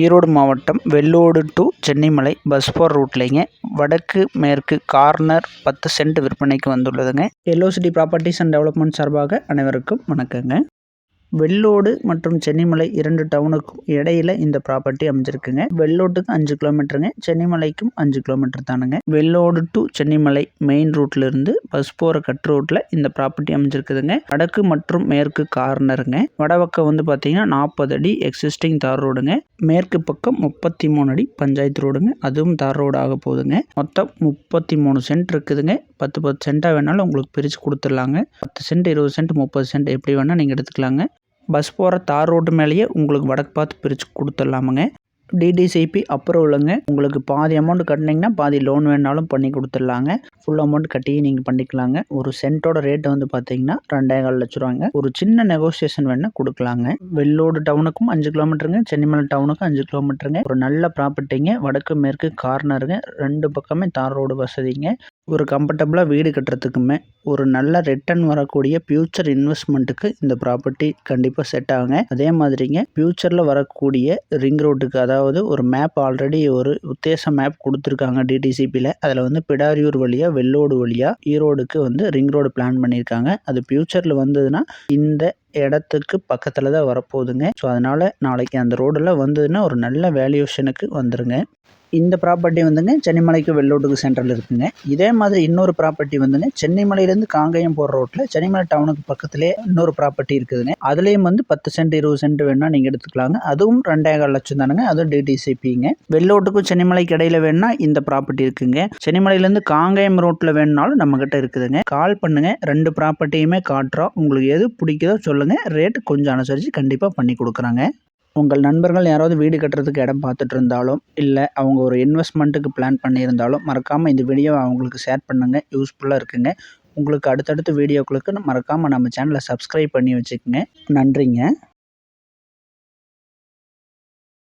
ஈரோடு மாவட்டம் Vellode to Chennimalai bus போகிற ரூட்லேங்க வடக்கு மேற்கு கார்னர் பத்து சென்ட் விற்பனைக்கு வந்துள்ளதுங்க. எல்ஓசிடி ப்ராப்பர்ட்டிஸ் அண்ட் டெவலப்மெண்ட் சார்பாக அனைவருக்கும் வணக்கங்க. வெள்ளோடு மற்றும் சென்னிமலை இரண்டு டவுனுக்கும் இடையில இந்த ப்ராப்பர்ட்டி அமைஞ்சிருக்குங்க. வெள்ளோட்டுக்கு அஞ்சு கிலோமீட்டருங்க சென்னிமலைக்கும் அஞ்சு கிலோமீட்டர் தானுங்க. வெள்ளோடு டு சென்னிமலை மெயின் ரூட்ல இருந்து பஸ் போகிற கட் ரோட்டில் இந்த ப்ராப்பர்ட்டி அமைஞ்சிருக்குதுங்க. வடக்கு மற்றும் மேற்கு கார்னருங்க. வடபக்கம் வந்து பார்த்தீங்கன்னா நாற்பது அடி எக்ஸிஸ்டிங் தார் ரோடுங்க. மேற்கு பக்கம் முப்பத்தி மூணு அடி பஞ்சாயத்து ரோடுங்க. அதுவும் தார் ரோடு ஆக போகுதுங்க. மொத்தம் முப்பத்தி மூணு சென்ட் இருக்குதுங்க. பத்து பத்து சென்ட்டாக வேணாலும் உங்களுக்கு பிரித்து கொடுத்துடலாங்க. பத்து சென்ட் இருபது சென்ட் முப்பது சென்ட் எப்படி வேணால் நீங்கள் எடுத்துக்கலாங்க. பஸ் போகிற தார் ரோட்டு மேலேயே உங்களுக்கு வடக்கு பார்த்து பிரித்து கொடுத்துடலாமுங்க. டிடிசிபி அப்ரூவலுங்க உங்களுக்கு பாதி அமௌண்ட் கட்டினீங்கன்னா பாதி லோன் வேணாலும் பண்ணி கொடுத்துடலாங்க. ஃபுல் அமௌண்ட் கட்டியும் நீங்கள் பண்ணிக்கலாங்க. ஒரு சென்ட்டோட ரேட்டு வந்து பார்த்தீங்கன்னா ரெண்டே கால் லட்ச ரூபாங்க. ஒரு சின்ன நெகோசியேஷன் வேணால் கொடுக்கலாங்க. வெள்ளோடு டவுனுக்கும் அஞ்சு கிலோமீட்டருங்க சென்னிமலை டவுனுக்கும் அஞ்சு கிலோமீட்டருங்க ஒரு நல்ல ப்ராப்பர்ட்டிங்க வடக்கு மேற்கு கார்னருங்க ரெண்டு பக்கமே தார் ரோடு வசதிங்க. ஒரு கம்ஃபர்டபுளாக வீடு கட்டுறதுக்குமே ஒரு நல்ல ரிட்டர்ன் வரக்கூடிய ஃப்யூச்சர் இன்வெஸ்ட்மெண்ட்டுக்கு இந்த ப்ராப்பர்ட்டி கண்டிப்பாக செட் ஆகுங்க. அதே மாதிரிங்க ஃப்யூச்சரில் வரக்கூடிய ரிங் ரோட்டுக்கு அதாவது ஒரு மேப் ஆல்ரெடி ஒரு உத்தேச மேப் கொடுத்துருக்காங்க டிடிசிபியில் அதில் வந்து பிடாரியூர் வழியாக வெள்ளோடு வழியாக ஈரோடுக்கு வந்து ரிங் ரோடு பிளான் பண்ணியிருக்காங்க. அது ஃப்யூச்சரில் வந்ததுன்னா இந்த இடத்துக்கு பக்கத்தில் தான் வரப்போகுதுங்க. ஸோ அதனால் நாளைக்கு அந்த ரோடெல்லாம் வந்ததுன்னா ஒரு நல்ல வேல்யூஷனுக்கு வந்துடுங்க இந்த ப்ராப்பர்ட்டி வந்துங்க சென்னிமலைக்கு வெள்ளோட்டுக்கு சென்டரில் இருக்குங்க. இதே மாதிரி இன்னொரு ப்ராப்பர்ட்டி வந்துங்க சென்னிமலையிலேருந்து காங்கேயம் போகிற ரோட்டில் சென்னிமலை டவுனுக்கு பக்கத்துலேயே இன்னொரு ப்ராப்பர்ட்டி இருக்குதுங்க. அதுலேயும் வந்து பத்து சென்ட் இருபது சென்ட் வேணால் நீங்கள் எடுத்துக்கலாங்க. அதுவும் ரெண்டாயிரம் லட்சம் தானுங்க அதுவும் டிடிசிபிங்க வெள்ளோட்டுக்கும் சென்னிமலைக்கு இடையில வேணால் இந்த ப்ராப்பர்ட்டி இருக்குங்க. சென்னிமலையிலேருந்து காங்கேயம் ரோட்டில் வேணுனாலும் நம்மக்கிட்ட இருக்குதுங்க. கால் பண்ணுங்க ரெண்டு ப்ராப்பர்ட்டியுமே காட்டுறோம். உங்களுக்கு எது பிடிக்குதோ சொல்லுங்கள் ரேட்டு கொஞ்சம் அனுசரித்து கண்டிப்பாக பண்ணி கொடுக்குறாங்க. உங்கள் நண்பர்கள் யாராவது வீடு கட்டுறதுக்கு இடம் பார்த்துட்டு இருந்தாலும் இல்லை அவங்க ஒரு இன்வெஸ்ட்மெண்ட்டுக்கு பிளான் பண்ணியிருந்தாலும் மறக்காமல் இந்த வீடியோவை அவங்களுக்கு ஷேர் பண்ணுங்கள் யூஸ்ஃபுல்லாக இருக்குங்க. உங்களுக்கு அடுத்தடுத்த வீடியோக்களுக்கு மறக்காமல் நம்ம சேனலை சப்ஸ்கிரைப் பண்ணி வச்சுக்கோங்க. நன்றிங்க.